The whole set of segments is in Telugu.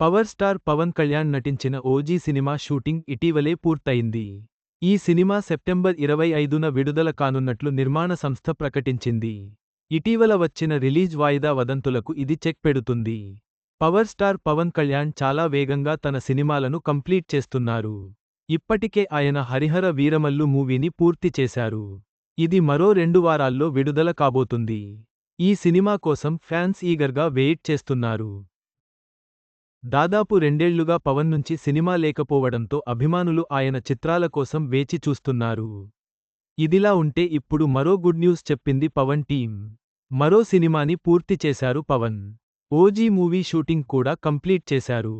పవర్ స్టార్ పవన్ కళ్యాణ్ నటించిన ఓజీ సినిమా షూటింగ్ ఇటీవలే పూర్తయింది. ఈ సినిమా సెప్టెంబర్ ఇరవై ఐదున విడుదల కానున్నట్లు నిర్మాణ సంస్థ ప్రకటించింది. ఇటీవల వచ్చిన రిలీజ్ వాయిదా వదంతులకు ఇది చెక్ పెడుతుంది. పవర్ స్టార్ పవన్ కళ్యాణ్ చాలా వేగంగా తన సినిమాలను కంప్లీట్ చేస్తున్నారు. ఇప్పటికే ఆయన హరిహర వీరమల్లు మూవీని పూర్తి చేశారు. ఇది మరో రెండు వారాల్లో విడుదల కాబోతుంది. ఈ సినిమా కోసం ఫ్యాన్స్ ఈగర్గా వెయిట్ చేస్తున్నారు. దాదాపు రెండేళ్ళుగా పవన్ నుంచి సినిమా లేకపోవడంతో అభిమానులు ఆయన చిత్రాల కోసం వేచి చూస్తున్నారు. ఇదిలా ఉంటే ఇప్పుడు మరో గుడ్ న్యూస్ చెప్పింది పవన్ టీం మరో సినిమాని పూర్తి చేశారు పవన్. ఓజీ మూవీ షూటింగ్ కూడా కంప్లీట్ చేశారు.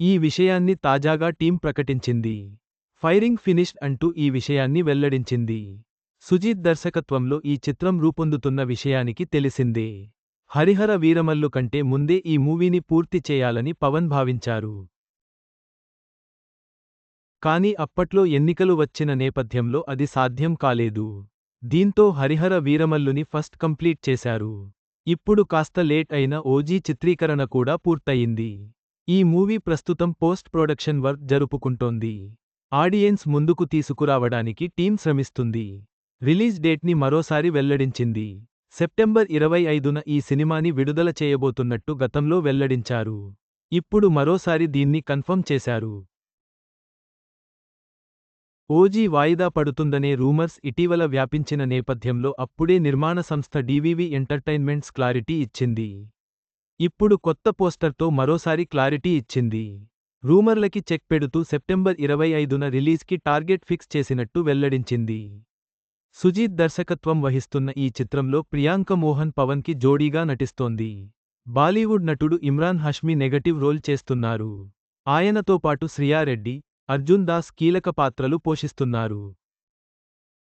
ఈ విషయాన్ని తాజాగా టీం ప్రకటించింది. ఫైరింగ్ ఫినిష్డ్ అంటూ ఈ విషయాన్ని వెల్లడించింది. సుజీత్ దర్శకత్వంలో ఈ చిత్రం రూపొందుతున్న విషయానికి తెలిసిందే. హరిహర వీరమల్లు కంటే ముందే ఈ మూవీని పూర్తి చేయాలని పవన్ భావించారు. కాని అప్పట్లో ఎన్నికలు వచ్చిన నేపథ్యంలో అది సాధ్యం కాలేదు. దీంతో హరిహర వీరమల్లుని ఫస్ట్ కంప్లీట్ చేశారు. ఇప్పుడు కాస్త లేట్ అయిన ఓజీ చిత్రీకరణ కూడా పూర్తయింది. ఈ మూవీ ప్రస్తుతం పోస్ట్ ప్రొడక్షన్ వర్క్ జరుపుకుంటోంది. ఆడియన్స్ ముందుకు తీసుకురావడానికి టీం శ్రమిస్తుంది. రిలీజ్ డేట్ని మరోసారి వెల్లడించింది. సెప్టెంబర్ ఇరవై ఐదున ఈ సినిమాని విడుదల చేయబోతున్నట్టు గతంలో వెల్లడించారు. ఇప్పుడు మరోసారి దీన్ని కన్ఫర్మ్ చేశారు. ఓజీ వాయిదా పడుతుందనే రూమర్స్ ఇటీవల వ్యాపించిన నేపథ్యంలో అప్పుడే నిర్మాణ సంస్థ డీవీవీ ఎంటర్టైన్మెంట్స్ క్లారిటీ ఇచ్చింది. ఇప్పుడు కొత్త పోస్టర్తో మరోసారి క్లారిటీ ఇచ్చింది. రూమర్లకి చెక్ పెడుతూ సెప్టెంబర్ ఇరవై ఐదున రిలీజ్కి టార్గెట్ ఫిక్స్ చేసినట్టు వెల్లడించింది. సుజీత్ దర్శకత్వం వహిస్తున్న ఈ చిత్రంలో ప్రియాంక మోహన్ పవన్కి జోడీగా నటిస్తోంది. బాలీవుడ్ నటుడు ఇమ్రాన్ హష్మి నెగటివ్ రోల్ చేస్తున్నారు. ఆయనతో పాటు శ్రియారెడ్డి అర్జున్ దాస్ కీలక పాత్రలు పోషిస్తున్నారు.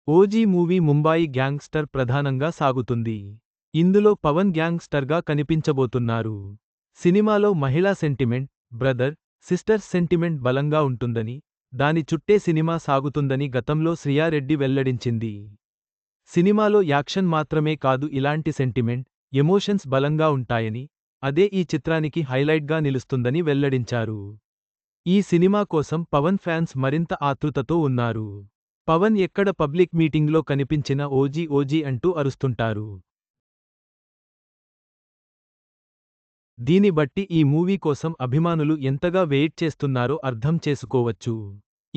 ఓజీ మూవీ ముంబాయి గ్యాంగ్స్టర్ ప్రధానంగా సాగుతుంది. ఇందులో పవన్ గ్యాంగ్స్టర్గా కనిపించబోతున్నారు. సినిమాలో మహిళా సెంటిమెంట్ బ్రదర్ సిస్టర్ సెంటిమెంట్ బలంగా ఉంటుందని దాని చుట్టే సినిమా సాగుతుందని గతంలో శ్రియారెడ్డి వెల్లడించింది. సినిమాలో యాక్షన్ మాత్రమే కాదు ఇలాంటి సెంటిమెంట్ ఎమోషన్స్ బలంగా ఉంటాయని అదే ఈ చిత్రానికి హైలైట్గా నిలుస్తుందని వెల్లడించారు. ఈ సినిమా కోసం పవన్ ఫ్యాన్స్ మరింత ఆతృతతో ఉన్నారు. పవన్ ఎక్కడ పబ్లిక్ మీటింగ్లో కనిపించిన ఓజీ ఓజీ అంటూ అరుస్తుంటారు. దీని బట్టి ఈ మూవీ కోసం అభిమానులు ఎంతగా వెయిట్ చేస్తున్నారో అర్థం చేసుకోవచ్చు.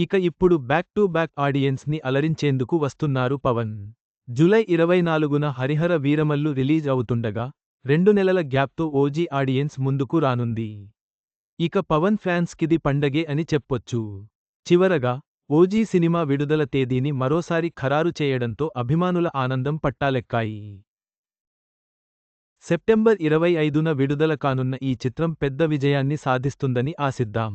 ఇక ఇప్పుడు బ్యాక్ టు బ్యాక్ ఆడియన్స్ని అలరించేందుకు వస్తున్నారు పవన్. జులై ఇరవై నాలుగున హరిహర వీరమల్లు రిలీజ్ అవుతుండగా రెండు నెలల గ్యాప్తో ఓజీ ఆడియన్స్ ముందుకు రానుంది. ఇక పవన్ ఫ్యాన్స్కిది పండగే అని చెప్పొచ్చు. చివరగా ఓజీ సినిమా విడుదల తేదీని మరోసారి ఖరారు చేయడంతో అభిమానుల ఆనందం పట్టాలెక్కాయి. సెప్టెంబర్ ఇరవై ఐదున విడుదల కానున్న ఈ చిత్రం పెద్ద విజయాన్ని సాధిస్తుందని ఆశిద్దాం.